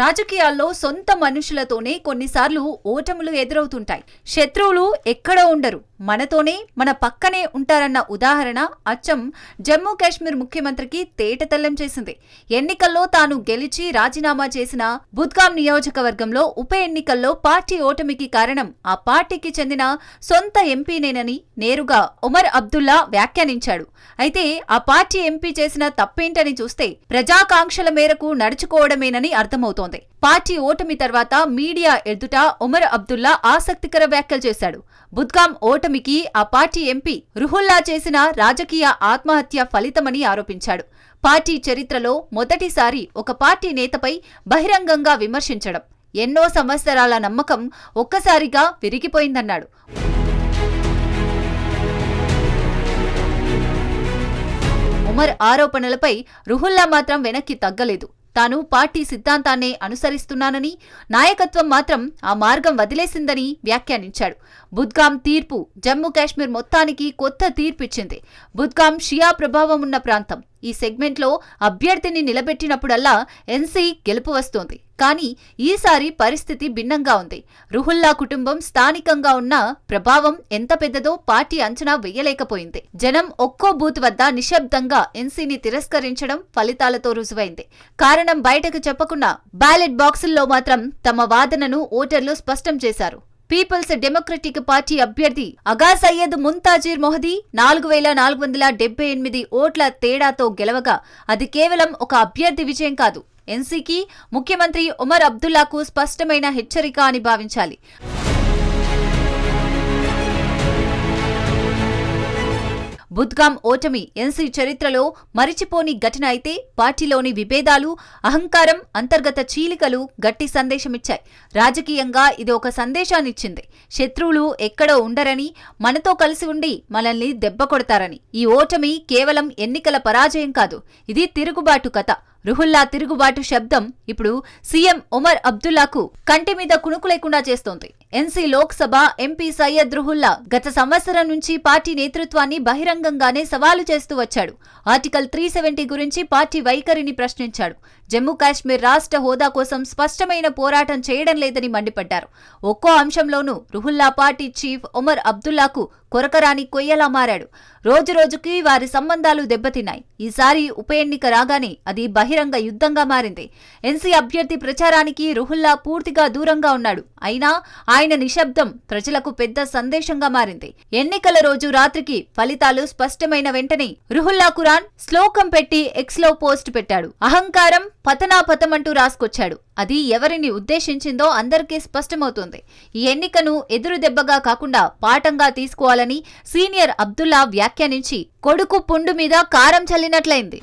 రాజకీయాల్లో సొంత మనుషులతోనే కొన్నిసార్లు ఓటములు ఎదురవుతుంటాయి. శత్రువులు ఎక్కడో ఉండరు. మనతోనే మన పక్కనే ఉంటారన్న ఉదాహరణ అచ్చం జమ్మూ కాశ్మీర్ ముఖ్యమంత్రికి తేటతెల్లం చేసింది. ఎన్నికల్లో తాను గెలిచి రాజీనామా చేసిన బుద్గాం నియోజకవర్గంలో ఉప ఎన్నికల్లో పార్టీ ఓటమికి కారణం ఆ పార్టీకి చెందిన సొంత ఎంపీనేనని నేరుగా ఉమర్ అబ్దుల్లా వ్యాఖ్యానించాడు. అయితే ఆ పార్టీ ఎంపీ చేసిన తప్పేంటని చూస్తే ప్రజాకాంక్షల మేరకు నడుచుకోవడమేనని అర్థమవుతోంది. పార్టీ ఓటమి తర్వాత మీడియా ఎదుట ఉమర్ అబ్దుల్లా ఆసక్తికర వ్యాఖ్యలు చేశాడు. బుద్గాం ఓటమికి ఆ పార్టీ ఎంపీ రుహుల్లా చేసిన రాజకీయ ఆత్మహత్య ఫలితమని ఆరోపించాడు. పార్టీ చరిత్రలో మొదటిసారి ఒక పార్టీ నేతపై బహిరంగంగా విమర్శించడం. ఎన్నో సంవత్సరాల నమ్మకం ఒక్కసారిగా విరిగిపోయిందన్నాడు. ఉమర్ ఆరోపణలపై రుహుల్లా మాత్రం వెనక్కి తగ్గలేదు. తాను పార్టీ సిద్ధాంతాన్నే అనుసరిస్తున్నానని నాయకత్వం మాత్రం ఆ మార్గం వదిలేసిందని వ్యాఖ్యానించాడు. బుద్గాం తీర్పు జమ్మూ కాశ్మీర్ మొత్తానికి కొత్త తీర్పిచ్చింది. బుద్గాం షియా ప్రభావం ఉన్న ప్రాంతం. ఈ సెగ్మెంట్లో అభ్యర్థిని నిలబెట్టినప్పుడల్లా ఎన్సీ గెలుపు వస్తోంది. కానీ ఈసారి పరిస్థితి భిన్నంగా ఉంది. రుహుల్లా కుటుంబం స్థానికంగా ఉన్న ప్రభావం ఎంత పెద్దదో పార్టీ అంచనా వేయలేకపోయింది. జనం ఒక్కో బూత్ వద్ద నిశ్శబ్దంగా ఎన్సీని తిరస్కరించడం ఫలితాలతో రుజువైంది. కారణం బయటకు చెప్పకుండా బ్యాలెట్ బాక్సుల్లో మాత్రం తమ వాదనను ఓటర్లు స్పష్టం చేశారు. పీపుల్స్ డెమోక్రటిక్ పార్టీ అభ్యర్థి అగా సయ్యద్ ముంతాజీర్ మొహదీ నాలుగు వేల నాలుగు వందల డెబ్బై ఎనిమిది ఓట్ల తేడాతో గెలవగా అది కేవలం ఒక అభ్యర్థి విజయం కాదు. ఎన్సీకి ముఖ్యమంత్రి ఉమర్ అబ్దుల్లాకు స్పష్టమైన హెచ్చరిక అని భావించాలి. బుద్గాం ఓటమి ఎన్సీ చరిత్రలో మరిచిపోని ఘటన అయితే పార్టీలోని విభేదాలు అహంకారం అంతర్గత చీలికలు గట్టి సందేశమిచ్చాయి. రాజకీయంగా ఇది ఒక సందేశాన్నిచ్చింది. శత్రువులు ఎక్కడో ఉండరని మనతో కలిసి ఉండి మనల్ని దెబ్బ కొడతారని. ఈ ఓటమి కేవలం ఎన్నికల పరాజయం కాదు ఇది తిరుగుబాటు కథ. రుహుల్లా తిరుగుబాటు శబ్దం ఇప్పుడు సీఎం ఒమర్ అబ్దుల్లాకు కంటి మీద కునుకు లేకుండా చేస్తోంది. ఎన్సీ లోక్సభ ఎంపీ సయ్యద్ రుహుల్లా గత సంవత్సరం నుంచి పార్టీ నేతృత్వాన్ని బహిరంగంగానే సవాలు చేస్తూ వచ్చాడు. ఆర్టికల్ త్రీ సెవెంటీ గురించి పార్టీ వైఖరిని ప్రశ్నించాడు. జమ్మూ కాశ్మీర్ రాష్ట్ర హోదా కోసం స్పష్టమైన పోరాటం చేయడం లేదని మండిపడ్డారు. ఒక్కో అంశంలోనూ రుహుల్లా పార్టీ చీఫ్ ఒమర్ అబ్దుల్లాకు కొరకరాని కొయ్యలా మారాడు. రోజురోజుకి వారి సంబంధాలు దెబ్బతిన్నాయి. ఈసారి ఉప ఎన్నిక రాగానే అది బహిరంగ యుద్ధంగా మారింది. ఎన్సీ అభ్యర్థి ప్రచారానికి రుహుల్లా పూర్తిగా దూరంగా ఉన్నాడు. అయినా ఆయన నిశ్శబ్దం ప్రజలకు పెద్ద సందేశంగా మారింది. ఎన్నికల రోజు రాత్రికి ఫలితాలు స్పష్టమైన వెంటనే రుహుల్లా ఖురాన్ శ్లోకం పెట్టి ఎక్స్లో పోస్ట్ పెట్టాడు. అహంకారం పతనాపతమంటూ రాసుకొచ్చాడు. అది ఎవరిని ఉద్దేశించిందో అందరికీ స్పష్టమవుతుంది. ఈ ఎన్నికను ఎదురు దెబ్బగా కాకుండా పాఠంగా తీసుకోవాలని సీనియర్ అబ్దుల్లా వ్యాఖ్యానించి కొడుకు పుండు మీద కారం చల్లినట్లయింది.